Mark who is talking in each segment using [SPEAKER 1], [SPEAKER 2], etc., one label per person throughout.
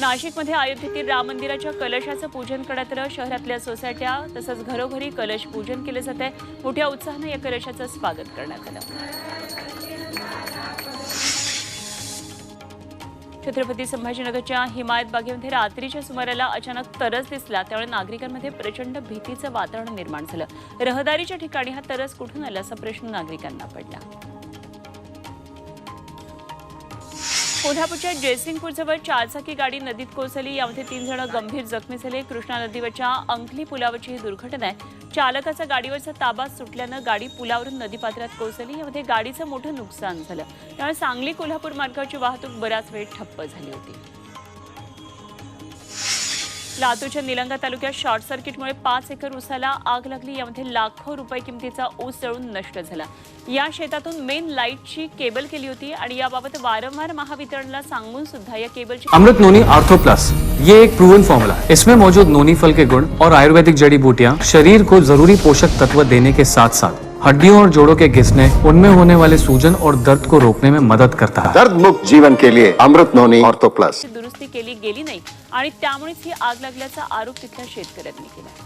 [SPEAKER 1] नाशिकमध्ये अयोध्येतील राम मंदिराच्या कलशाचं पूजन करण्यात आलं. शहरातल्या सोसायट्या तसंच घरोघरी कलश पूजन केलं जात आहे. मोठ्या उत्साहानं या कलशाचं स्वागत करण्यात आलं. छत्रपती संभाजीनगरच्या हिमायत बागेमध्ये रात्रीच्या सुमाराला अचानक तरस दिसला. त्यामुळे नागरिकांमध्ये प्रचंड भीतीचं वातावरण निर्माण झालं. रहदारीच्या ठिकाणी हा तरस कुठून आला असा प्रश्न नागरिकांना पडला. कोल्हापूरच्या जयसिंगपूरजवळ चारचाकी गाडी नदीत कोसळली. यामध्ये तीन जण गंभीर जखमी झाले. कृष्णा नदीवरच्या अंकली पुलावरची ही दुर्घटना आहे. चालकाचा गाडीवरचा ताबा सुटल्यानं गाडी पुलावरून नदीपात्रात कोसळली. यामध्ये गाडीचं मोठं नुकसान झालं. त्यामुळे सांगली कोल्हापूर मार्गावरची वाहतूक बराच वेळ ठप्प झाली होती. लातूरच्या निलंगा तालुक्यात शॉर्ट सर्किटमुळे पाच एकर ऊसाला आग लागली. यामध्ये लाखो रुपये किमतीचा ऊस जळून नष्ट झाला. या शेतातून मेन लाईटची केबल केली होती आणि याबाबत वारंवार महावितरणला सांगून सुद्धा या केबलची
[SPEAKER 2] अमृत नोनी आर्थो प्लस ये एक प्रूवन फॉर्मूला इसमें मौजूद नोनी फल के गुण और आयुर्वेदिक जड़ी बूटियाँ शरीर को जरूरी पोषक तत्व देने के साथ साथ हड्डियों और जोड़ों के घिसने उनमें होने वाले सूजन और दर्द को रोकने में मदद करता है।
[SPEAKER 3] दर्द मुक्त जीवन के लिए अमृत नोनी प्लस
[SPEAKER 1] दुरुस्ती केली गेली नाही. आणि त्यामुळेच ही आग लागल्याचा आरोप तिथल्या शेतकऱ्यांनी केला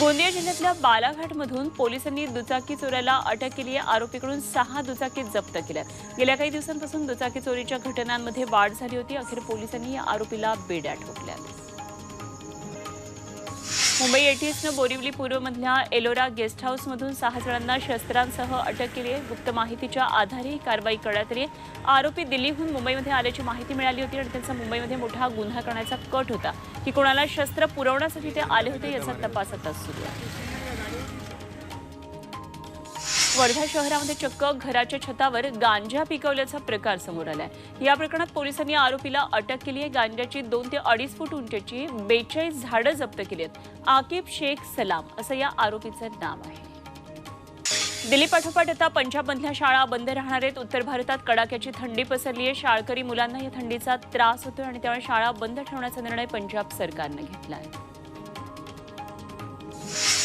[SPEAKER 1] गोंदिया जिल्ह्यातल्या बालाघाटमधून पोलिसांनी दुचाकी चोराला अटक केली आहे. आरोपीकडून सहा दुचाकी जप्त केल्या गेल्या काही दिवसांपासून दुचाकी चोरीच्या घटनांमध्ये वाढ झाली होती. अखेर पोलिसांनी या आरोपीला बेड्या ठोकल्या मुंबई एटीएसनं बोरिवली पूर्वमधल्या एलोरा गेस्ट हाऊसमधून सहा जणांना शस्त्रांसह अटक केली आहे. गुप्त माहितीच्या आधारे ही कारवाई करण्यात आली आहे. आरोपी दिल्लीहून मुंबईमध्ये आल्याची माहिती मिळाली होती आणि त्यांचा मुंबईमध्ये मोठा गुन्हा करण्याचा कट होता. की कोणाला शस्त्र पुरवण्यासाठी ते आले होते याचा तपास आता सुरू आहे. वर्धा शहरामध्ये चक्क घराच्या छतावर गांजा पिकवल्याचा प्रकार समोर आलाय. या प्रकरणात पोलिसांनी आरोपीला अटक केली आहे. गांजाची दोन ते अडीच फूट उंचीची बेचाळीस झाडं जप्त केली आहेत. आकिब शेख सलाम असं या आरोपीचं नाव आहे. दिल्ली पाठोपाठ आता पंजाबमधल्या शाळा बंद राहणार आहेत. उत्तर भारतात कडाक्याची थंडी पसरली आहे. शाळकरी मुलांना या थंडीचा त्रास होतोय आणि त्यामुळे शाळा बंद ठेवण्याचा निर्णय पंजाब सरकारनं घेतला आहे.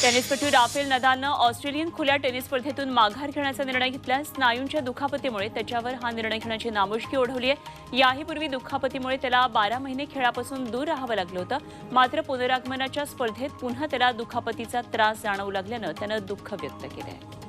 [SPEAKER 1] टेनिसपटू राफेल नदालनं ऑस्ट्रेलियन खुल्या टेनिस स्पर्धेतून माघार घेण्याचा निर्णय घेतला स्नायूंच्या दुखापतीमुळे त्याच्यावर हा निर्णय घेण्याची नामुष्की ओढवली आहे याहीपूर्वी दुखापतीमुळे त्याला बारा महिने खेळापासून दूर राहावं लागलं होतं. मात्र पुनरागमनाच्या स्पर्धेत पुन्हा त्याला दुखापतीचा त्रास जाणवू लागल्यानं त्यानं दुःख व्यक्त केलं आहे